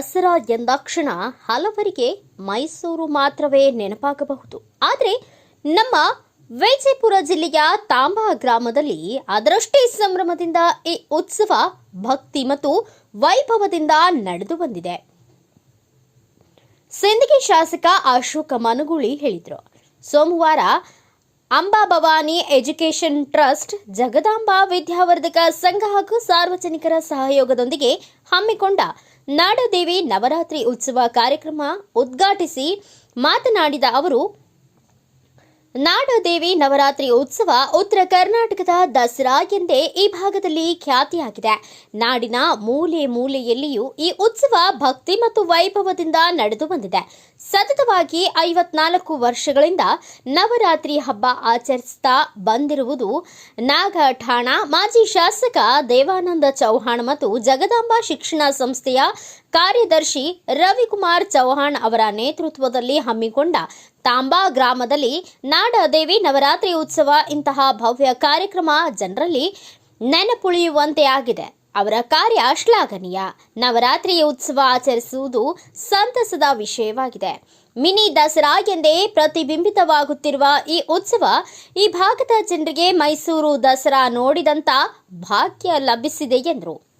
ದಸರಾ ಎಂದಾಕ್ಷಣ ಹಲವರಿಗೆ ಮೈಸೂರು ಮಾತ್ರವೇ ನೆನಪಾಗಬಹುದು. ಆದರೆ ನಮ್ಮ ವಿಜಯಪುರ ಜಿಲ್ಲೆಯ ತಾಂಬಾ ಗ್ರಾಮದಲ್ಲಿ ಅದರಷ್ಟೇ ಸಂಭ್ರಮದಿಂದ ಈ ಉತ್ಸವ ಭಕ್ತಿ ಮತ್ತು ವೈಭವದಿಂದ ನಡೆದು ಬಂದಿದೆ. ಸಿಂದಗಿ ಶಾಸಕ ಅಶೋಕ ಮನಗೂಳಿ ಹೇಳಿದರು. ಸೋಮವಾರ ಅಂಬಾ ಭವಾನಿ ಎಜುಕೇಷನ್ ಟ್ರಸ್ಟ್, ಜಗದಾಂಬಾ ವಿದ್ಯಾವರ್ಧಕ ಸಂಘ ಹಾಗೂ ಸಾರ್ವಜನಿಕರ ಸಹಯೋಗದೊಂದಿಗೆ ಹಮ್ಮಿಕೊಂಡ ನಾಡದೇವಿ ನವರಾತ್ರಿ ಉತ್ಸವ ಕಾರ್ಯಕ್ರಮ ಉದ್ಘಾಟಿಸಿ ಮಾತನಾಡಿದ ಅವರು ನಾಡದೇವಿ ನವರಾತ್ರಿ ಉತ್ಸವ ಉತ್ತರ ಕರ್ನಾಟಕದ ದಸರಾ ಎಂದೇ ಈ ಭಾಗದಲ್ಲಿ ಖ್ಯಾತಿಯಾಗಿದೆ. ನಾಡಿನ ಮೂಲೆ ಮೂಲೆಯಲ್ಲಿಯೂ ಈ ಉತ್ಸವ ಭಕ್ತಿ ಮತ್ತು ವೈಭವದಿಂದ ನಡೆದು ಬಂದಿದೆ. ಸತತವಾಗಿ ಐವತ್ನಾಲ್ಕು ವರ್ಷಗಳಿಂದ ನವರಾತ್ರಿ ಹಬ್ಬ ಆಚರಿಸ್ತಾ ಬಂದಿರುವುದು ನಾಗಠಾಣ ಮಾಜಿ ಶಾಸಕ ದೇವಾನಂದ ಚೌಹಾಣ್ ಮತ್ತು ಜಗದಾಂಬ ಶಿಕ್ಷಣ ಸಂಸ್ಥೆಯ ಕಾರ್ಯದರ್ಶಿ ರವಿಕುಮಾರ್ ಚೌಹಾಣ್ ಅವರ ನೇತೃತ್ವದಲ್ಲಿ ಹಮ್ಮಿಕೊಂಡ ತಾಂಬಾ ಗ್ರಾಮದಲ್ಲಿ ನಾಡದೇವಿ ನವರಾತ್ರಿ ಉತ್ಸವ ಇಂತಹ ಭವ್ಯ ಕಾರ್ಯಕ್ರಮ ಜನರಲ್ಲಿ ನೆನಪುಳಿಯುವಂತೆ ಆಗಿದೆ. ಅವರ ಕಾರ್ಯ ಶ್ಲಾಘನೀಯ. ನವರಾತ್ರಿ ಉತ್ಸವ ಆಚರಿಸುವುದು ಸಂತಸದ ವಿಷಯವಾಗಿದೆ. ಮಿನಿ ದಸರಾ ಎಂದೇ ಪ್ರತಿಬಿಂಬಿತವಾಗುತ್ತಿರುವ ಈ ಉತ್ಸವ ಈ ಭಾಗದ ಜನರಿಗೆ ಮೈಸೂರು ದಸರಾ ನೋಡಿದಂತ ಭಾಗ್ಯ ಲಭಿಸಿದೆ ಎಂದರು.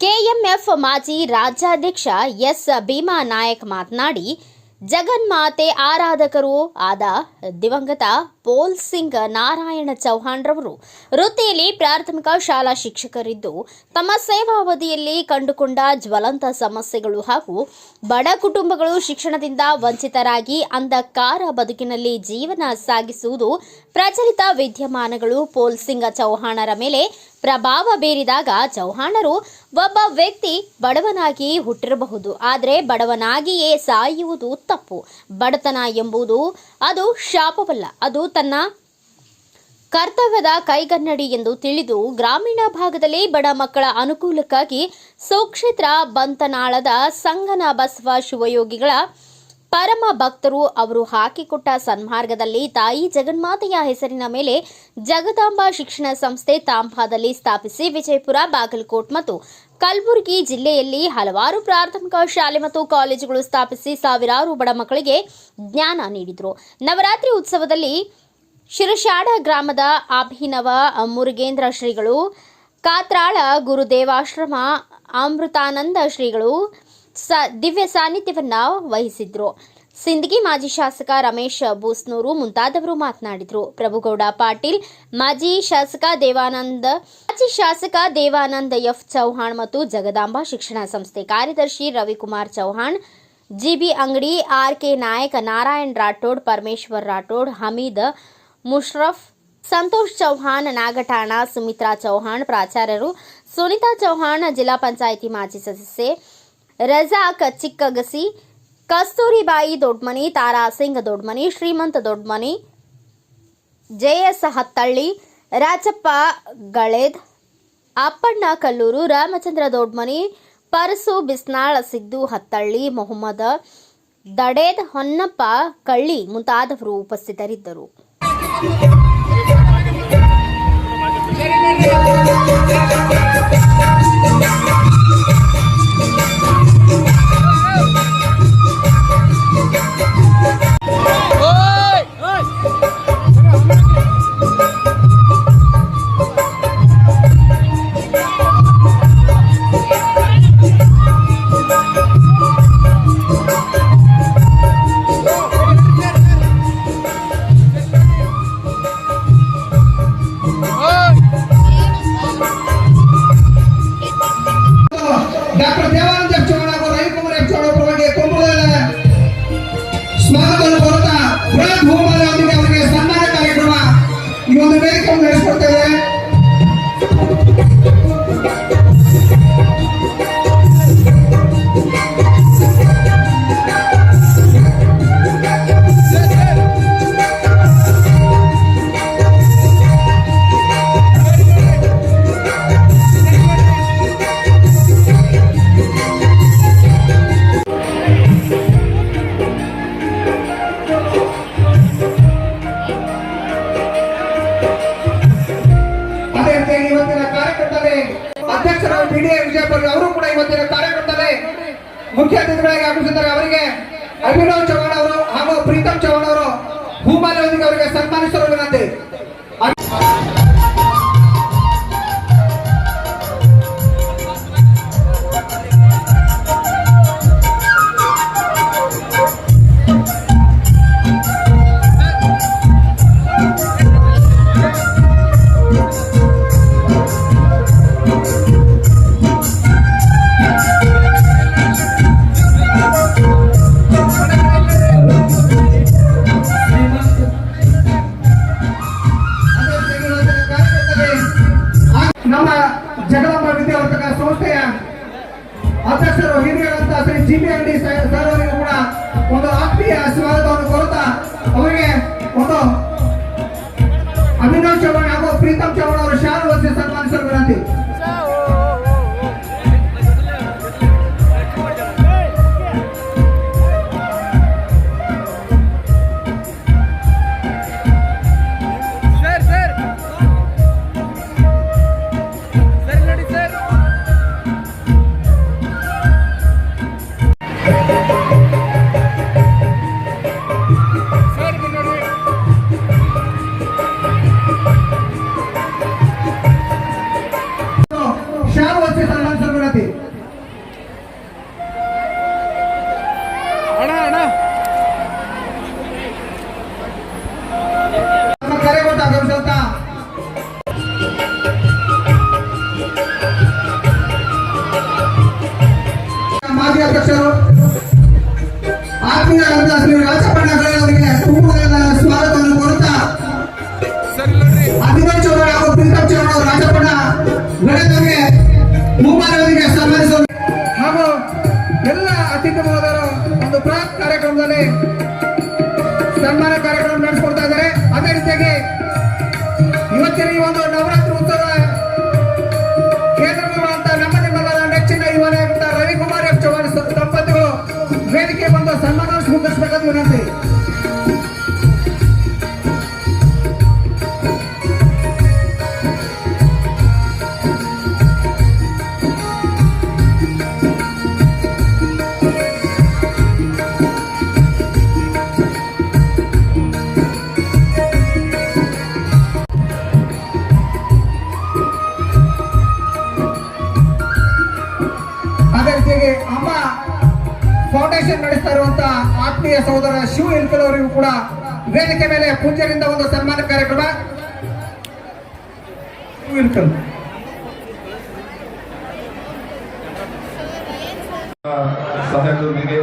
ಕೆಎಂಎಫ್ ಮಾಜಿ ರಾಜ್ಯಾಧ್ಯಕ್ಷ ಎಸ್ ಭೀಮಾ ನಾಯಕ್ ಮಾತನಾಡಿ ಜಗನ್ಮಾತೆ ಆರಾಧಕರು ಆದ ದಿವಂಗತ ಪೋಲ್ ಸಿಂಗ್ ನಾರಾಯಣ ಚೌಹಾಣ್ ರವರು ವೃತ್ತಿಯಲ್ಲಿ ಪ್ರಾಥಮಿಕ ಶಾಲಾ ಶಿಕ್ಷಕರಿದ್ದು ತಮ್ಮ ಸೇವಾ ಅವಧಿಯಲ್ಲಿ ಕಂಡುಕೊಂಡ ಜ್ವಲಂತ ಸಮಸ್ಯೆಗಳು ಹಾಗೂ ಬಡ ಕುಟುಂಬಗಳು ಶಿಕ್ಷಣದಿಂದ ವಂಚಿತರಾಗಿ ಅಂಧಕಾರ ಬದುಕಿನಲ್ಲಿ ಜೀವನ ಸಾಗಿಸುವುದು ಪ್ರಚಲಿತ ವಿದ್ಯಮಾನಗಳು. ಪೋಲ್ ಸಿಂಗ್ ಚೌಹಾಣರ ಮೇಲೆ ಪ್ರಭಾವ ಬೀರಿದಾಗ ಚೌಹಾಣರು ಒಬ್ಬ ವ್ಯಕ್ತಿ ಬಡವನಾಗಿ ಹುಟ್ಟಿರಬಹುದು. ಆದರೆ ಬಡವನಾಗಿಯೇ ಸಾಯುವುದು ತಪ್ಪು. ಬಡತನ ಎಂಬುದು ಅದು ಶಾಪವಲ್ಲ, ಅದು ತನ್ನ ಕರ್ತವ್ಯದ ಕೈಗನ್ನಡಿ ಎಂದು ತಿಳಿದು ಗ್ರಾಮೀಣ ಭಾಗದಲ್ಲಿ ಬಡ ಮಕ್ಕಳ ಅನುಕೂಲಕ್ಕಾಗಿ ಸುಕ್ಷೇತ್ರ ಬಂತನಾಳದ ಸಂಗನ ಬಸವ ಶಿವಯೋಗಿಗಳ ಪರಮ ಭಕ್ತರು ಅವರು ಹಾಕಿಕೊಟ್ಟ ಸನ್ಮಾರ್ಗದಲ್ಲಿ ತಾಯಿ ಜಗನ್ಮಾತೆಯ ಹೆಸರಿನ ಮೇಲೆ ಜಗದಾಂಬ ಶಿಕ್ಷಣ ಸಂಸ್ಥೆ ತಾಂಬಾದಲ್ಲಿ ಸ್ಥಾಪಿಸಿ ವಿಜಯಪುರ, ಬಾಗಲಕೋಟ್ ಮತ್ತು ಕಲಬುರಗಿ ಜಿಲ್ಲೆಯಲ್ಲಿ ಹಲವಾರು ಪ್ರಾಥಮಿಕ ಶಾಲೆ ಮತ್ತು ಕಾಲೇಜುಗಳು ಸ್ಥಾಪಿಸಿ ಸಾವಿರಾರು ಬಡ ಮಕ್ಕಳಿಗೆ ಜ್ಞಾನ ನೀಡಿದರು. ನವರಾತ್ರಿ ಉತ್ಸವದಲ್ಲಿ ಶಿರಶಾಡ ಗ್ರಾಮದ ಅಭಿನವ ಮುರುಗೇಂದ್ರ ಶ್ರೀಗಳು, ಕಾತ್ರಾಳ ಗುರುದೇವಾಶ್ರಮ ಅಮೃತಾನಂದ ಶ್ರೀಗಳು ಸ ದಿವ್ಯ ಸಾನ್ನಿಧ್ಯವನ್ನ ವಹಿಸಿದ್ರು. ಸಿಂದಗಿ ಮಾಜಿ ಶಾಸಕ ರಮೇಶ್ ಬೂಸ್ನೂರು ಮುಂತಾದವರು ಮಾತನಾಡಿದರು. ಪ್ರಭುಗೌಡ ಪಾಟೀಲ್, ಮಾಜಿ ಶಾಸಕ ದೇವಾನಂದ, ಮಾಜಿ ಶಾಸಕ ದೇವಾನಂದ ಎಫ್ ಚೌಹಾಣ್ ಮತ್ತು ಜಗದಾಂಬಾ ಶಿಕ್ಷಣ ಸಂಸ್ಥೆ ಕಾರ್ಯದರ್ಶಿ Ravikumar Chauhan GB Angadi R K Nayak Narayan Rathod, Parameshwar Rathod, Hameed Musharraf, Santosh Chauhan, Nagathana, Sumitra Chauhan, ಪ್ರಾಚಾರ್ಯರು, Sunita Chauhan, zilla panchayat ಮಾಜಿ ಸದಸ್ಯೆ, ರಜಾಕ್ ಚಿಕ್ಕಗಸಿ, ಕಸ್ತೂರಿಬಾಯಿ ದೊಡ್ಮನಿ, ತಾರಾ ಸಿಂಗ್ ದೊಡ್ಮನಿ, ಶ್ರೀಮಂತ ದೊಡ್ಮನಿ, ಜೆಎಸ್ ಹತ್ತಳ್ಳಿ, ರಾಜಪ್ಪ ಗಳೇದ್, ಅಪ್ಪಣ್ಣ ಕಲ್ಲೂರು, ರಾಮಚಂದ್ರ ದೊಡ್ಮನಿ, ಪರಸು ಬಿಸ್ನಾಳ ಸಿದ್ದು ಹತ್ತಳ್ಳಿ, ಮೊಹಮ್ಮದ ದಡೇದ್ ಹೊನ್ನಪ್ಪ ಕಳ್ಳಿ ಮುಂತಾದವರು ಉಪಸ್ಥಿತರಿದ್ದರು. ಡಾಕ್ಟರ್ ಅದೇ ರೀತಿಯಾಗಿ ಇವತ್ತಿನ ಕಾರ್ಯಕ್ರಮದಲ್ಲಿ ಅಧ್ಯಕ್ಷರಾದ ಎ ವಿಜಯಪುರ ಅವರು ಕೂಡ ಇವತ್ತಿನ ಕಾರ್ಯಕ್ರಮದಲ್ಲಿ ಮುಖ್ಯ ಅತಿಥಿಗಳಾಗಿ ಆಗಮಿಸಿದ್ದಾರೆ ಅವರಿಗೆ ಅಭಿನವ್ ಚೌಹಾಣ್ ಅವರು ಹಾಗೂ ಪ್ರೀತಮ್ ಚೌಹಾಣ್ ಅವರು ಹೂಮಾಲೆಯೊಂದಿಗೆ ಅವರಿಗೆ ಸನ್ಮಾನಿಸಲು ವಿನಂತಿ. ಸನ್ಮಾನ ಸ್ವೀಕರಿಸಬೇಕಂತ ವಿನಂತಿ ವೇದಿಕೆ ಮೇಲೆ ಪೂಜ್ಯರಿಂದ ಒಂದು ಸನ್ಮಾನ ಕಾರ್ಯಕ್ರಮ. ಸಹಯೋಗದೊಂದಿಗೆ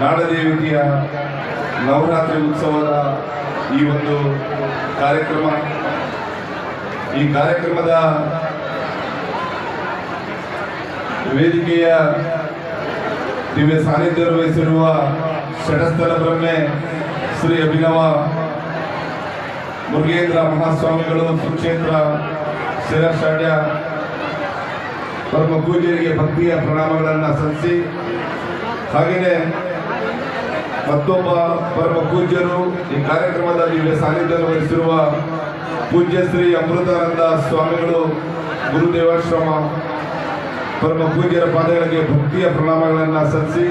ನಾಡದೇವತೆಯ ನವರಾತ್ರಿ ಉತ್ಸವದ ಈ ಒಂದು ಕಾರ್ಯಕ್ರಮ, ಈ ಕಾರ್ಯಕ್ರಮದ ವೇದಿಕೆಯ ದಿವ್ಯ ಸಾನ್ನಿಧ್ಯ ವಹಿಸಿರುವ ಷಡಸ್ಥಲ ಬ್ರಹ್ಮೆ ಶ್ರೀ ಅಭಿನವ ಮುರುಗೇಂದ್ರ ಮಹಾಸ್ವಾಮಿಗಳು ಸುಕ್ಷೇತ್ರ ಶಿರಶಾಡ್ಯ ಪರಮ ಪೂಜೆಯರಿಗೆ ಭಕ್ತಿಯ ಪ್ರಣಾಮಗಳನ್ನು ಸಲ್ಲಿಸಿ, ಹಾಗೆಯೇ ಮತ್ತೊಬ್ಬ ಪರಮ ಪೂಜ್ಯರು ಈ ಕಾರ್ಯಕ್ರಮದ ದಿವ್ಯ ಸಾನ್ನಿಧ್ಯ ವಹಿಸಿರುವ ಪೂಜ್ಯ ಶ್ರೀ ಅಮೃತಾನಂದ ಸ್ವಾಮಿಗಳು ಗುರುದೇವಾಶ್ರಮ ಪರಮ ಪೂಜ್ಯರ ಪಾದಗಳಿಗೆ ಭಕ್ತಿಯ ಪ್ರಣಾಮಗಳನ್ನು ಸಲ್ಲಿಸಿ,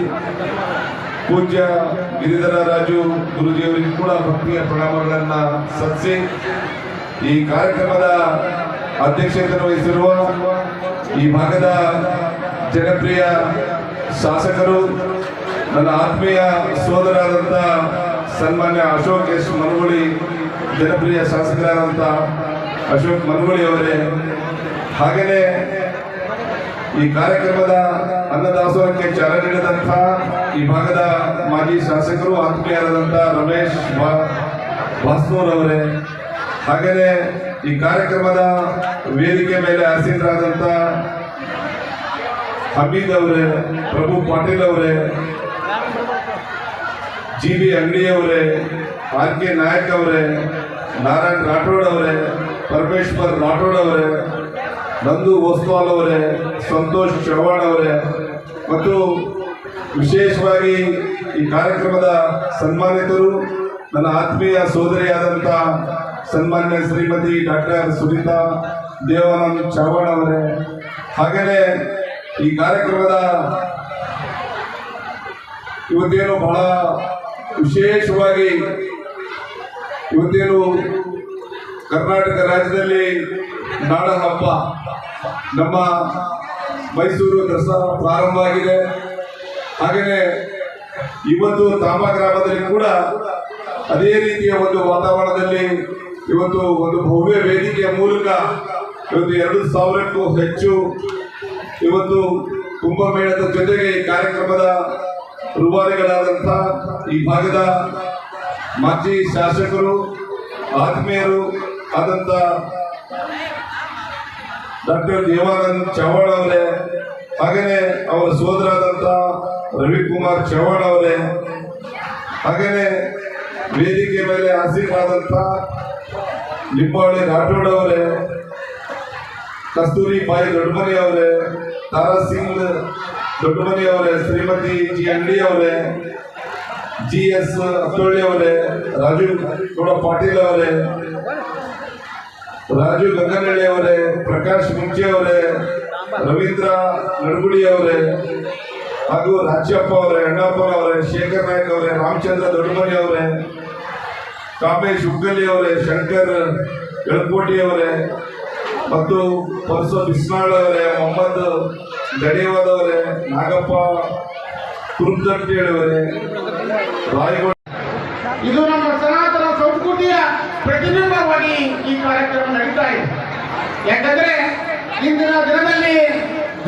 ಪೂಜ್ಯ ಗಿರಿಧರ ರಾಜು ಗುರುಜಿಯವರಿಗೂ ಕೂಡ ಭಕ್ತಿಯ ಪ್ರಣಾಮಗಳನ್ನು ಸಲ್ಲಿಸಿ, ಈ ಕಾರ್ಯಕ್ರಮದ ಅಧ್ಯಕ್ಷತೆಯನ್ನು ವಹಿಸಿರುವ ಈ ಭಾಗದ ಜನಪ್ರಿಯ ಶಾಸಕರು, ನನ್ನ ಆತ್ಮೀಯ ಸೋದರಾದಂಥ ಸನ್ಮಾನ್ಯ ಅಶೋಕ್ ಎಸ್ ಮನಗುಳಿ, ಜನಪ್ರಿಯ ಶಾಸಕರಾದಂಥ ಅಶೋಕ್ ಮನಗುಳಿ ಅವರೇ, ಹಾಗೆಯೇ ಈ ಕಾರ್ಯಕ್ರಮದ ಅನ್ನದಾಸೋಹಕ್ಕೆ ಚಾಲನೆ ನೀಡಿದಂಥ ಈ ಭಾಗದ ಮಾಜಿ ಶಾಸಕರು, ಆತ್ಮೀಯರಾದಂಥ ರಮೇಶ್ ಭಾಸ್ನೂರ್ ಅವರೇ, ಹಾಗೆಯೇ ಈ ಕಾರ್ಯಕ್ರಮದ ವೇದಿಕೆ ಮೇಲೆ ಆಸೀನರಾದಂಥ ಹಮೀದ್ ಅವರೇ, ಪ್ರಭು ಪಾಟೀಲ್ ಅವರೇ ಜಿ ಬಿ ಅಂಗಡಿ ಅವರೇ ಆರ್ ಕೆ ನಾಯಕ್ ಅವರೇ, ನಾರಾಯಣ್ ರಾಠೋಡ್ ಅವರೇ, ಪರಮೇಶ್ವರ್ ರಾಠೋಡ್ ಅವರೇ ನಂದು ಓಸ್ವಾಲ್ ಅವರೇ, ಸಂತೋಷ್ ಚವ್ಹಾಣ್ ಅವರೇ. ಮತ್ತು ವಿಶೇಷವಾಗಿ ಈ ಕಾರ್ಯಕ್ರಮದ ಸನ್ಮಾನಿತರು, ನನ್ನ ಆತ್ಮೀಯ ಸೋದರಿಯಾದಂಥ ಸನ್ಮಾನ್ಯ ಶ್ರೀಮತಿ ಡಾಕ್ಟರ್ ಸುನೀತಾ ದೇವಾನಂದ್ ಚವ್ಹಾಣ್ ಅವರೇ. ಹಾಗೆಯೇ ಈ ಕಾರ್ಯಕ್ರಮದ ಇವತ್ತೇನು ಬಹಳ ವಿಶೇಷವಾಗಿ ಇವತ್ತೇನು ಕರ್ನಾಟಕ ರಾಜ್ಯದಲ್ಲಿ ನಾಡ ಹಬ್ಬ ನಮ್ಮ ಮೈಸೂರು ದಸರಾ ಪ್ರಾರಂಭ ಆಗಿದೆ. ಹಾಗೆಯೇ ಇವತ್ತು ತಾಮ ಗ್ರಾಮದಲ್ಲಿ ಕೂಡ ಅದೇ ರೀತಿಯ ಒಂದು ವಾತಾವರಣದಲ್ಲಿ ಇವತ್ತು ಒಂದು ಭವ್ಯ ವೇದಿಕೆಯ ಮೂಲಕ ಇವತ್ತು ಎರಡು ಸಾವಿರಕ್ಕೂ ಹೆಚ್ಚು ಇವತ್ತು ಕುಂಭಮೇಳದ ಜೊತೆಗೆ ಈ ಕಾರ್ಯಕ್ರಮದ ರೂವಾರಿಗಳಾದಂಥ ಈ ಭಾಗದ ಮಾಜಿ ಶಾಸಕರು, ಆತ್ಮೀಯರು ಆದಂಥ ಡಾಕ್ಟರ್ ದೇವಾನಂದ್ ಚವ್ಹಾಣ್ ಅವರೇ, ಹಾಗೇನೆ ಅವರ ಸೋದರಾದಂಥ ರವಿಕುಮಾರ್ ಚವ್ಹಾಣ್ ಅವರೇ, ಹಾಗೇನೆ ವೇದಿಕೆ ಮೇಲೆ ಆಸೀನರಾದಂಥ ಲಿಂಬಾವಳಿ ರಾಠೋಡ್ ಅವರೇ, ಕಸ್ತೂರಿ ಬಾಯಿ ದೊಡ್ಡಮನಿ ಅವರೇ, ತಾರಾ ಸಿಂಗ್ ದೊಡ್ಡಮನಿ ಅವರೇ, ಶ್ರೀಮತಿ ಜಿ ಅಂಗಡಿ ಅವರೇ, ಜಿ ಎಸ್ ಅತ್ತೋಳಿ ಅವರೇ ರಾಜೀವ್ ಗೌಡ ಪಾಟೀಲ್ ಅವರೇ ರಾಜು ಗಂಗನಳ್ಳಿ ಅವರೇ, ಪ್ರಕಾಶ್ ಮುಂಚೆ ಅವರೇ, ರವೀಂದ್ರ ನಡುಗುಡಿ ಅವರೇ, ಹಾಗೂ ರಾಜ್ಯಪ್ಪ ಅವರೇ, ಅಣ್ಣಪ್ಪ ಅವರೇ, ಶೇಖರ್ ನಾಯ್ಕ ಅವರೇ, ರಾಮಚಂದ್ರ ದೊಡ್ಡಮನಿ ಅವರೇ, ಕಾಮೇಶ್ ಹುಗ್ಗಲ್ಲಿ ಅವರೇ, ಶಂಕರ್ ಎಳಕೋಟಿ ಅವರೇ, ಮತ್ತು ಪರಸು ಬಿಸ್ನಾಳ್ ಅವರೇ, ಮೊಹಮ್ಮದ್ ಗಡಿಯವಾದ ಅವರೇ, ನಾಗಪ್ಪ ಕುರುಂದಟ್ಟಿ ಅವರೇ ರಾಯಗೌಡ ಇದು ನಮ್ಮ ಸನಾತನ ಸಂಸ್ಕೃತಿಯ ಪ್ರತಿಬಿಂಬವಾಗಿ ಈ ಕಾರ್ಯಕ್ರಮ ನಡೀತಾ ಇದೆ. ಯಾಕಂದ್ರೆ ಇಂದಿನ ದಿನದಲ್ಲಿ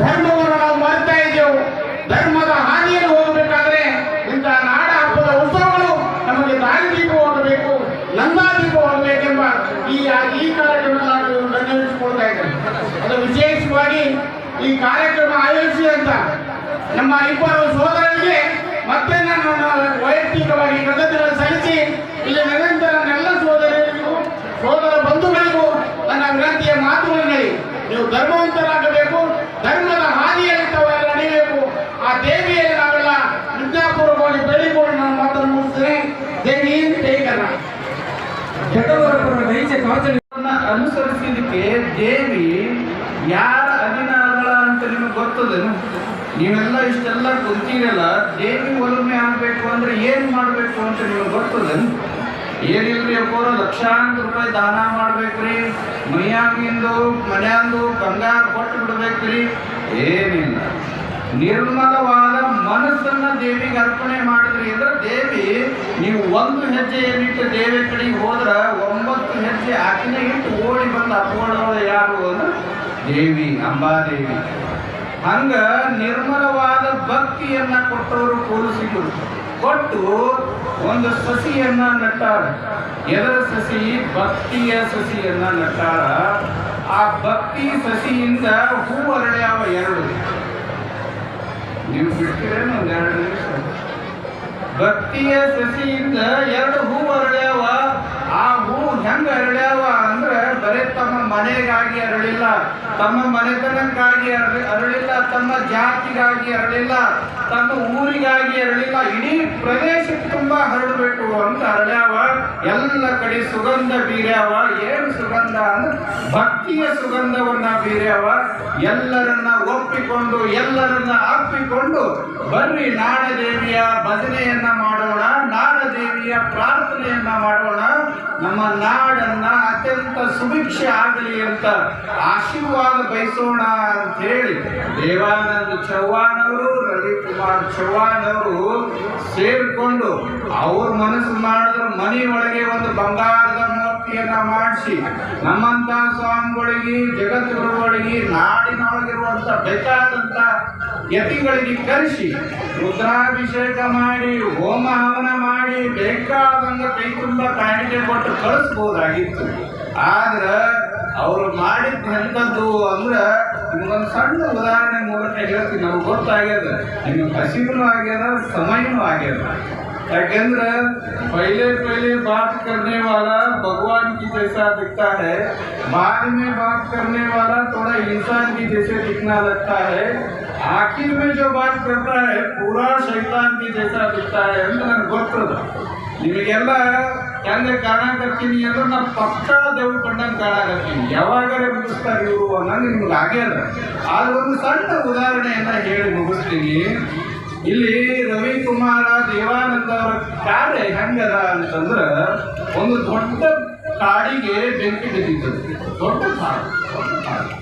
ಧರ್ಮವನ್ನು ನಾವು ಮಾಡ್ತಾ ಇದ್ದೇವೆ. ಧರ್ಮದ ಹಾನಿಯನ್ನು ಹೋಗಬೇಕಾದ್ರೆ ಇಂತಹ ನಾಡ ಹಬ್ಬದ ಉತ್ಸವಗಳು ನಮಗೆ ದಾರಿ ದೀಪವಾಗಬೇಕು ನಂದಾ ದೀಪವಾಗಬೇಕೆಂಬ ಈ ಈ ಕಾರ್ಯಕ್ರಮ ನಾನು ನಿರ್ಣಯಿಸಿಕೊಳ್ತಾ ಇದ್ದೇನೆ. ಅದು ವಿಶೇಷವಾಗಿ ಈ ಕಾರ್ಯಕ್ರಮ ಆಯೋಜಿಸಿ ಅಂತ ನಮ್ಮ ಇಬ್ಬರು ಸೋದರರಿಗೆ ಮತ್ತೆ ನಾನು ವೈಯಕ್ತಿಕವಾಗಿ ಕೃತಜ್ಞತೆ ಸಲ್ಲಿಸಿ, ಇಲ್ಲಿ ನಿರಂತರ ನೆಲ್ಲ ಸೋದರರಿಗೂ ಸೋದರ ಬಂಧುಗಳಿಗೂ ನನ್ನ ವಿನಂತಿಯ ಮಾತುಗಳನ್ನು ಹೇಳಿ ನೀವು ಧರ್ಮವಂತರಾಗಬೇಕು ಧರ್ಮದ ಹಾದಿಯಲ್ಲಿ ತಾವೆಲ್ಲ ನಡೀಬೇಕು ಆ ದೇವಿಯಲ್ಲಿ ನಾವೆಲ್ಲ ವಿದ್ಯಾಪೂರ್ವಕವಾಗಿ ಬೆಳಿಕೊಂಡು ನಾನು ಮಾತನ್ನು ಮುಗಿಸ್ತೇನೆ. ದೇವಿ ನೈಜ ಕರ್ನಾಟಕ ಅನುಸರಿಸಲಿಕ್ಕೆ ದೇವಿ ಯಾರ ಅಧೀನಗಳ ಅಂತ ನಿಮಗೆ ಗೊತ್ತದೇನು? ನೀವೆಲ್ಲ ಇಷ್ಟೆಲ್ಲ ಕುಂತೀರಲ್ಲ ದೇವಿ ಒಲುಮೆ ಆಗಬೇಕು ಅಂದ್ರೆ ಏನು ಮಾಡಬೇಕು ಅಂತ ನಿಮಗೆ ಗೊತ್ತದೇನು? ಏನಿಲ್ರಿ ಅಪ್ಪೋರ, ಲಕ್ಷಾಂತರ ರೂಪಾಯಿ ದಾನ ಮಾಡ್ಬೇಕ್ರಿ. ಮೈಯಾಗಿಂದು, ಮನೆಯಂದು ಬಂಗಾರ ಕೊಟ್ಟು ಬಿಡ್ಬೇಕ್ರಿ. ಏನಿಲ್ಲ. ನಿರ್ಮಲವಾದ ಮನಸ್ಸನ್ನ ದೇವಿಗೆ ಅರ್ಪಣೆ ಮಾಡಿದ್ರಿ ಅಂದ್ರೆ ದೇವಿ, ನೀವು ಒಂದು ಹೆಜ್ಜೆ ಏನಿಟ್ಟು ದೇವಿ ಕಡೆಗೆ ಹೋದ್ರ ಒಂಬತ್ತು ಹೆಜ್ಜೆ ಆಕಿನ ಇಟ್ಟು ಓಡಿ ಬಂದು ಅಪ್ಕೊಳ್ಳೋದು ಯಾರು ಅಂದ್ರೆ ದೇವಿ, ಅಂಬಾದೇವಿ. ಹಂಗ ನಿರ್ಮಲವಾದ ಭಕ್ತಿಯನ್ನ ಕೊಟ್ಟವರು ಪೊಲೀಸಿಗಳು ಕೊಟ್ಟು ಒಂದು ಸಸಿಯನ್ನ ನಟ್ಟಾರ ಎದರ ಸಸಿ? ಭಕ್ತಿಯ ಸಸಿಯನ್ನ ನಟ್ಟಾರ ಆ ಭಕ್ತಿ ಸಸಿಯಿಂದ ಹೂ ಅರಳ್ಯಾವ ಎರಡು. ನೀವು ಬಿಡ್ತೀರೇನು? ಒಂದ್ ಎರಡು ನಿಮಿಷ. ಭಕ್ತಿಯ ಸಸಿಯಿಂದ ಎರಡು ಹೂ ಅರಳ್ಯಾವ. ಆ ಹೂ ಹೆಂಗ ಅರಳ್ಯಾವ ಅಂದ್ರೆ ಬರೇ ತಮ್ಮ ಮನೆಗಾಗಿ ಅರಳಿಲ್ಲ, ತಮ್ಮ ಮನೆತನಕ್ಕಾಗಿ ಅರಳಿ, ಅರಳಿಲ್ಲ, ತಮ್ಮ ಜಾತಿಗಾಗಿ ಅರಳಿಲ್ಲ, ತಮ್ಮ ಊರಿಗಾಗಿ ಅರಳಿಲ್ಲ, ಇಡೀ ಪ್ರದೇಶಕ್ಕೆ ತುಂಬಾ ಹರಡಬೇಕು ಅಂತ ಅರಳ್ಯಾವ. ಎಲ್ಲ ಕಡೆ ಸುಗಂಧ ಬೀರ್ಯಾವ. ಏನು ಸುಗಂಧ ಅಂದ್ರೆ ಭಕ್ತಿಯ ಸುಗಂಧವನ್ನ ಬೀರ್ಯಾವ. ಎಲ್ಲರನ್ನ ಒಪ್ಪಿಕೊಂಡು, ಎಲ್ಲರನ್ನ ಅಪ್ಪಿಕೊಂಡು ಬರ್ರಿ ನಾಡದೇವಿಯ ಭಜನೆಯನ್ನ ಮಾಡೋಣ, ನಾಡದೇವಿಯ ಪ್ರಾರ್ಥನೆಯನ್ನ ಮಾಡೋಣ. ನಮ್ಮ ನಾಡನ್ನ ಅತ್ಯಂತ ಸುಭಿಕ್ಷೆ ಆಗಲಿ ಅಂತ ಆಶೀರ್ವಾದ ಬಯಸೋಣ ಅಂತ ಹೇಳಿ ದೇವಾನಂದ ಚೌಹಾಣ್ ಅವರು, ರವಿಕುಮಾರ್ ಚೌಹಾಣ್ ಅವರು ಸೇರಿಕೊಂಡು ಅವ್ರ ಮನಸ್ಸು ಮಾಡಿದ್ರ ಮನೆಯೊಳಗೆ ಒಂದು ಬಂಗಾರದ ಮೂರ್ತಿಯನ್ನ ಮಾಡಿಸಿ, ನಮ್ಮಂತ ಸ್ವಾಮಿಗಳಿಗೆ, ಜಗದ್ಗುರುಗಳಿಗೆ, ನಾಡಿನೊಳಗಿರುವಂತ ಬೇಕಾದಂತ ಯತಿಗಳಿಗೆ ಕರೆಸಿ ರುದ್ರಾಭಿಷೇಕ ಮಾಡಿ ಹೋಮ ಹವನ ಮಾಡಿ ಬೇಕಾದಂಗ ಕೈ ತುಂಬ ಕಾಣಿಕೆ ಕೊಟ್ಟು ಕಳಿಸ್ಬೋದಾಗಿತ್ತು ಆದ್ರ ಅವ್ರು ಮಾಡಿದ್ ಎಂಥದ್ದು ಅಂದ್ರ ನಿಮ್ಗೊಂದು ಸಣ್ಣ ಉದಾಹರಣೆ ಮೂಲಕ ಹೇಳ್ತೀನಿ ನಮ್ಗೆ ಗೊತ್ತಾಗ್ಯದ ನಿಮ್ಗೆ ಹಸಿವು ಆಗ್ಯದ ಸಮಯನೂ ಆಗ್ಯದ ಯಾಕೆಂದ್ರೆ पहले पहले बात करने वाला भगवान की जैसा दिखता है बाद में बात करने वाला थोड़ा इंसान की जैसे दिखना लगता है आखिर में जो बात करता है पूरा शैतान की जैसा दिखता है ಅಂತ ನನಗೆ ಗೊತ್ತದ ನಿಮಗೆಲ್ಲ ಹೆಂಗ ಕಾಣಕತ್ತೀನಿ ಅಂದ್ರೆ ನಾ ಪಕ್ಕಾ ದೇವ್ ಕಂಡಂಗೆ ಕಾಣಕತ್ತೀನಿ ಯಾವಾಗಾರ ಮುಗಿಸ್ತಾರೆ ಇವರು ಅನ್ನಂಗೆ ನಿಮ್ಗೆ ಆಗ್ಯದ ಆದ್ರೆ ಒಂದು ಸಣ್ಣ ಉದಾಹರಣೆಯನ್ನ ಹೇಳಿ ಮುಗಿಸ್ತೀನಿ ಇಲ್ಲಿ ರವಿಕುಮಾರ ದೇವಾನಂದ ಅವರ ಕಾರ್ಯ ಹೆಂಗದ ಅಂತಂದ್ರೆ ಒಂದು ದೊಡ್ಡ ಕಾಡಿಗೆ ಬೆಂಕಿ ಬಿದ್ದಿತ್ತು ದೊಡ್ಡ ಕಾಡು ದೊಡ್ಡ ಕಾಡು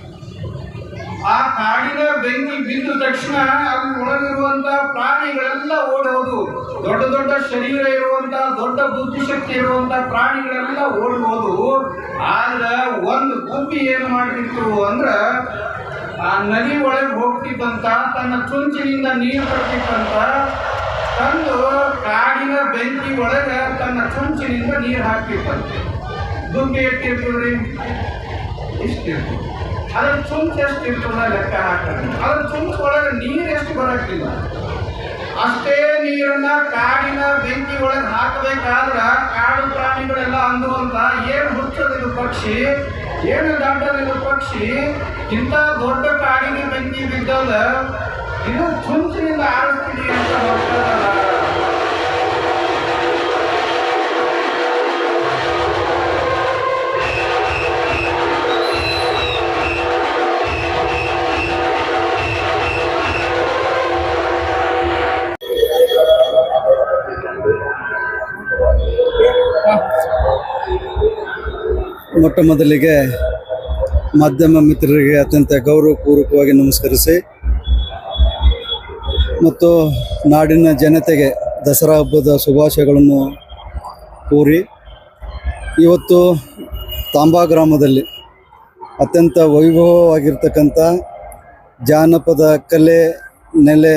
ಆ ಕಾಡಿನ ಬೆಂಕಿ ಬಿದ್ದ ತಕ್ಷಣ ಅಲ್ಲಿ ಒಳಗಿರುವಂತ ಪ್ರಾಣಿಗಳೆಲ್ಲ ಓಡೋದು. ದೊಡ್ಡ ದೊಡ್ಡ ಶರೀರ ಇರುವಂತ ದೊಡ್ಡ ಬುದ್ಧಿಶಕ್ತಿ ಇರುವಂತ ಪ್ರಾಣಿಗಳೆಲ್ಲ ಓಡ್ಬೋದು ಆದ್ರೆ ಒಂದು ಗುಬ್ಬಿ ಏನ್ ಮಾಡ್ತಿತ್ತು ಅಂದ್ರ, ಆ ನದಿ ಒಳಗೆ ಹೋಗ್ತಿದ್ದಂತ, ತನ್ನ ಚುಂಚಿನಿಂದ ನೀರು ಬರ್ತಿದ್ದಂತ ತಂದು ಕಾಡಿನ ಬೆಂಕಿ ಒಳಗೆ ತನ್ನ ಚುಂಚಿನಿಂದ ನೀರು ಹಾಕ್ತಿದ್ದಂತೆ ಗುಬ್ಬಿ ಎಷ್ಟಿರ್ತದ್ರಿ ಇಷ್ಟಿರ್ತದೆ ಅದ್ರ ಚುಂಚ್ ಎಷ್ಟು ಇರ್ತದ ಲೆಕ್ಕ ಹಾಕಿದ್ರೆ ಅದ್ರ ಚುಂಚ್ ಒಳಗೆ ನೀರು ಎಷ್ಟು ಬರಕ್ಕಿಲ್ಲ. ಅಷ್ಟೇ ನೀರನ್ನ ಕಾಡಿನ ಬೆಂಕಿ ಒಳಗೆ ಹಾಕಬೇಕಾದ್ರ ಕಾಡು ಪ್ರಾಣಿಗಳೆಲ್ಲ ಅಂದುವಂತ ಏನು ಹುಚ್ಚದಿದು ಪಕ್ಷಿ, ಏನು ದಂಡದಿದು ಪಕ್ಷಿ, ಇಂಥ ದೊಡ್ಡ ಕಾಡಿನ ಬೆಂಕಿ ಬಿದ್ದಲ್ಲ ಇದು ಚುಂಚಿನಿಂದ ಆರಿಸ್ತೀನಿ ಅಂತ ಹೊರಟದಲ್ಲ ಮೊಟ್ಟ ಮೊದಲಿಗೆ ಮಾಧ್ಯಮ ಮಿತ್ರರಿಗೆ ಅತ್ಯಂತ ಗೌರವಪೂರ್ವಕವಾಗಿ ನಮಸ್ಕರಿಸಿ ಮತ್ತು ನಾಡಿನ ಜನತೆಗೆ ದಸರಾ ಹಬ್ಬದ ಶುಭಾಶಯಗಳನ್ನು ಕೋರಿ ಇವತ್ತು ತಾಂಬಾ ಗ್ರಾಮದಲ್ಲಿ ಅತ್ಯಂತ ವೈಭವವಾಗಿರ್ತಕ್ಕಂಥ ಜಾನಪದ ಕಲೆ, ನೆಲೆ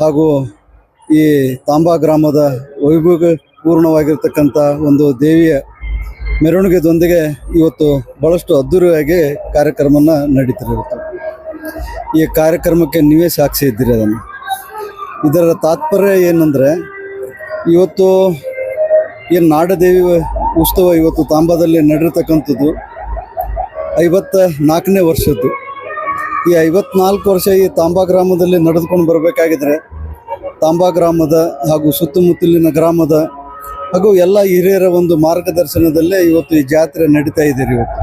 ಹಾಗೂ ಈ ತಾಂಬಾ ಗ್ರಾಮದ ವೈಭವ ಪೂರ್ಣವಾಗಿರ್ತಕ್ಕಂಥ ಒಂದು ದೇವಿಯ ಮೆರವಣಿಗೆದೊಂದಿಗೆ ಇವತ್ತು ಭಾಳಷ್ಟು ಅದ್ಧೂರಿಯಾಗಿ ಕಾರ್ಯಕ್ರಮನ ನಡೀತಿರುತ್ತೆ ಈ ಕಾರ್ಯಕ್ರಮಕ್ಕೆ ನೀವೇ ಸಾಕ್ಷಿ ಇದ್ದೀರಿ ಅದನ್ನು. ಇದರ ತಾತ್ಪರ್ಯ ಏನಂದರೆ, ಇವತ್ತು ಏನು ನಾಡದೇವಿ ಉತ್ಸವ ಇವತ್ತು ತಾಂಬಾದಲ್ಲಿ ನಡೆರ್ತಕ್ಕಂಥದ್ದು ಐವತ್ತ ನಾಲ್ಕನೇ ವರ್ಷದ್ದು. ಈ ಐವತ್ನಾಲ್ಕು ವರ್ಷ ಈ ತಾಂಬಾ ಗ್ರಾಮದಲ್ಲಿ ನಡೆದುಕೊಂಡು ಬರಬೇಕಾಗಿದ್ರೆ, ತಾಂಬಾ ಗ್ರಾಮದ ಹಾಗೂ ಸುತ್ತಮುತ್ತಲಿನ ಗ್ರಾಮದ ಹಾಗೂ ಎಲ್ಲ ಹಿರಿಯರ ಒಂದು ಮಾರ್ಗದರ್ಶನದಲ್ಲೇ ಇವತ್ತು ಈ ಜಾತ್ರೆ ನಡೀತಾ ಇದೆ ಇವತ್ತು.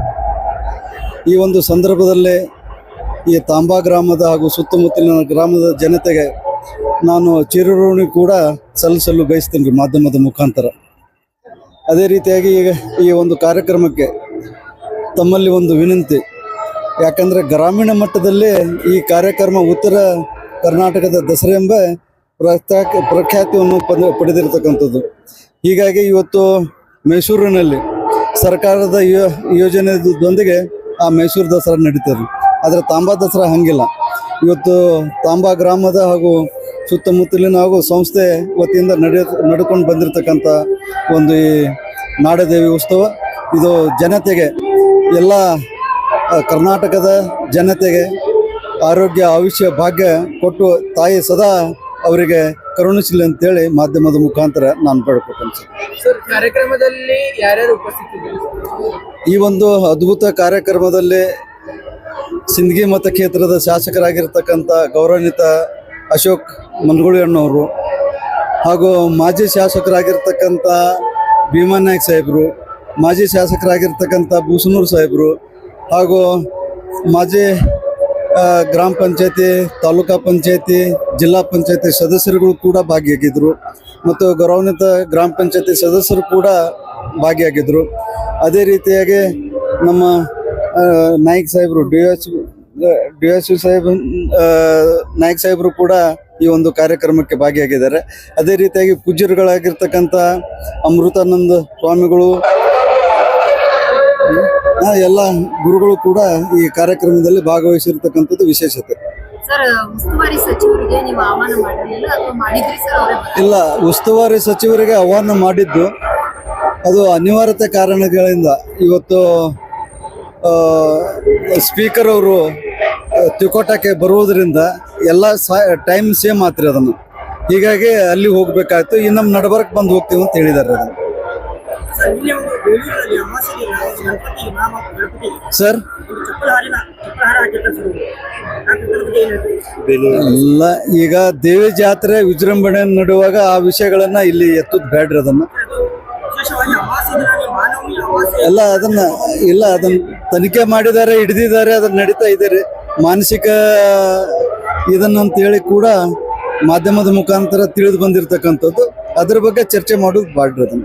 ಈ ಒಂದು ಸಂದರ್ಭದಲ್ಲೇ ಈ ತಾಂಬಾ ಗ್ರಾಮದ ಹಾಗೂ ಸುತ್ತಮುತ್ತಲಿನ ಗ್ರಾಮದ ಜನತೆಗೆ ನಾನು ಚಿರಋಣಿ ಕೂಡ ಸಲ್ಲಿಸಲು ಬಯಸ್ತೀನಿ ರೀ ಮಾಧ್ಯಮದ ಮುಖಾಂತರ. ಅದೇ ರೀತಿಯಾಗಿ ಈಗ ಈ ಒಂದು ಕಾರ್ಯಕ್ರಮಕ್ಕೆ ತಮ್ಮಲ್ಲಿ ಒಂದು ವಿನಂತಿ, ಯಾಕಂದರೆ ಗ್ರಾಮೀಣ ಮಟ್ಟದಲ್ಲಿ ಈ ಕಾರ್ಯಕ್ರಮ ಉತ್ತರ ಕರ್ನಾಟಕದ ದಸರಾ ಎಂಬ ಪ್ರಖ್ಯಾತ ಪ್ರಖ್ಯಾತಿಯನ್ನು ಪಡೆದಿರತಕ್ಕಂಥದ್ದು. ಹೀಗಾಗಿ ಇವತ್ತು ಮೈಸೂರಿನಲ್ಲಿ ಸರ್ಕಾರದ ಯೋಜನೆದೊಂದಿಗೆ ಆ ಮೈಸೂರು ದಸರಾ ನಡೀತದೆ. ಆದರೆ ತಾಂಬಾ ದಸರಾ ಹಂಗಿಲ್ಲ. ಇವತ್ತು ತಾಂಬಾ ಗ್ರಾಮದ ಹಾಗೂ ಸುತ್ತಮುತ್ತಲಿನ ಹಾಗೂ ಸಂಸ್ಥೆ ವತಿಯಿಂದ ನಡೆಯ ನಡ್ಕೊಂಡು ಬಂದಿರತಕ್ಕಂಥ ಒಂದು ಈ ನಾಡದೇವಿ ಉತ್ಸವ. ಇದು ಜನತೆಗೆ, ಎಲ್ಲ ಕರ್ನಾಟಕದ ಜನತೆಗೆ ಆರೋಗ್ಯ, ಆಯುಷ್ಯ, ಭಾಗ್ಯ ಕೊಟ್ಟು ತಾಯಿ ಸದಾ ಅವರಿಗೆ ಕರುಣಿಸಲಿ ಅಂತೇಳಿ ಮಾಧ್ಯಮದ ಮುಖಾಂತರ ನಾನು ಬೇಡ್ಕೊತೇನೆ ಸರ್. ಕಾರ್ಯಕ್ರಮದಲ್ಲಿ ಯಾರ್ಯಾರು ಉಪಸ್ಥಿತಿ ಈ ಒಂದು ಅದ್ಭುತ ಕಾರ್ಯಕ್ರಮದಲ್ಲಿ ಸಿಂದಗಿ ಮತಕ್ಷೇತ್ರದ ಶಾಸಕರಾಗಿರ್ತಕ್ಕಂಥ ಗೌರವಾನ್ವಿತ ಅಶೋಕ್ ಮನ್ಗುಳಿ ಅಣ್ಣವರು ಹಾಗೂ ಮಾಜಿ ಶಾಸಕರಾಗಿರ್ತಕ್ಕಂಥ ಭೀಮಾ ನಾಯ್ಕ ಸಾಹೇಬರು ಮಾಜಿ ಶಾಸಕರಾಗಿರ್ತಕ್ಕಂಥ ಬೂಸನೂರು ಸಾಹೇಬರು ಹಾಗೂ ಮಾಜಿ ಗ್ರಾಮ ಪಂಚಾಯತಿ, ತಾಲೂಕಾ ಪಂಚಾಯತಿ, ಜಿಲ್ಲಾ ಪಂಚಾಯತಿ ಸದಸ್ಯರುಗಳು ಕೂಡ ಭಾಗಿಯಾಗಿದ್ದರು ಮತ್ತು ಗೌರವಾನ್ವಿತ ಗ್ರಾಮ ಪಂಚಾಯತಿ ಸದಸ್ಯರು ಕೂಡ ಭಾಗಿಯಾಗಿದ್ದರು ಅದೇ ರೀತಿಯಾಗಿ ನಮ್ಮ ನಾಯಕ್ ಸಾಹೇಬರು D S D S Saheb Nayak ಸಾಹೇಬರು ಕೂಡ ಈ ಒಂದು ಕಾರ್ಯಕ್ರಮಕ್ಕೆ ಭಾಗಿಯಾಗಿದ್ದಾರೆ. ಅದೇ ರೀತಿಯಾಗಿ ಪೂಜ್ಯರುಗಳಾಗಿರ್ತಕ್ಕಂಥ ಅಮೃತಾನಂದ ಸ್ವಾಮಿಗಳು ಎಲ್ಲ ಗುರುಗಳು ಕೂಡ ಈ ಕಾರ್ಯಕ್ರಮದಲ್ಲಿ ಭಾಗವಹಿಸಿರ್ತಕ್ಕಂಥದ್ದು ವಿಶೇಷತೆ. ಇಲ್ಲ ಉಸ್ತುವಾರಿ ಸಚಿವರಿಗೆ ಆಹ್ವಾನ ಮಾಡಿದ್ದು. ಅದು ಅನಿವಾರ್ಯತೆ ಕಾರಣಗಳಿಂದ ಇವತ್ತು ಸ್ಪೀಕರ್ ಅವರು ತಿಕೋಟಕ್ಕೆ ಬರುವುದರಿಂದ ಎಲ್ಲ ಟೈಮ್ ಸೇಮ್ ಆತ್ರಿ ಅದನ್ನು. ಹೀಗಾಗಿ ಅಲ್ಲಿ ಹೋಗ್ಬೇಕಾಯ್ತು. ಇನ್ನು ನಮ್ಮ ನಡಬರ್ಕ್ ಬಂದು ಹೋಗ್ತೀವಿ ಅಂತ ಹೇಳಿದ್ದಾರೆ ಅದನ್ನು. ಸರ್ ಇಲ್ಲಿ ಈಗ ದೇವಿ ಜಾತ್ರೆ ವಿಜೃಂಭಣೆ ನಡುವಾಗ ಆ ವಿಷಯಗಳನ್ನ ಇಲ್ಲಿ ಎತ್ತದ್ ಬೇಡ್ರಿ ಅದನ್ನ. ಎಲ್ಲ ಅದನ್ನ, ಇಲ್ಲ ಅದನ್ನ ತನಿಖೆ ಮಾಡಿದ್ದಾರೆ ಹಿಡಿದಿದ್ದಾರೆ ಅದನ್ನ ನಡೀತಾ ಇದ್ದಾರೆ ಮಾನಸಿಕ ಇದನ್ನಂತ ಹೇಳಿ ಕೂಡ ಮಾಧ್ಯಮದ ಮುಖಾಂತರ ತಿಳಿದು ಬಂದಿರತಕ್ಕಂಥದ್ದು. ಅದ್ರ ಬಗ್ಗೆ ಚರ್ಚೆ ಮಾಡೋದು ಬಾಡ್ರಿ ಅದನ್ನ.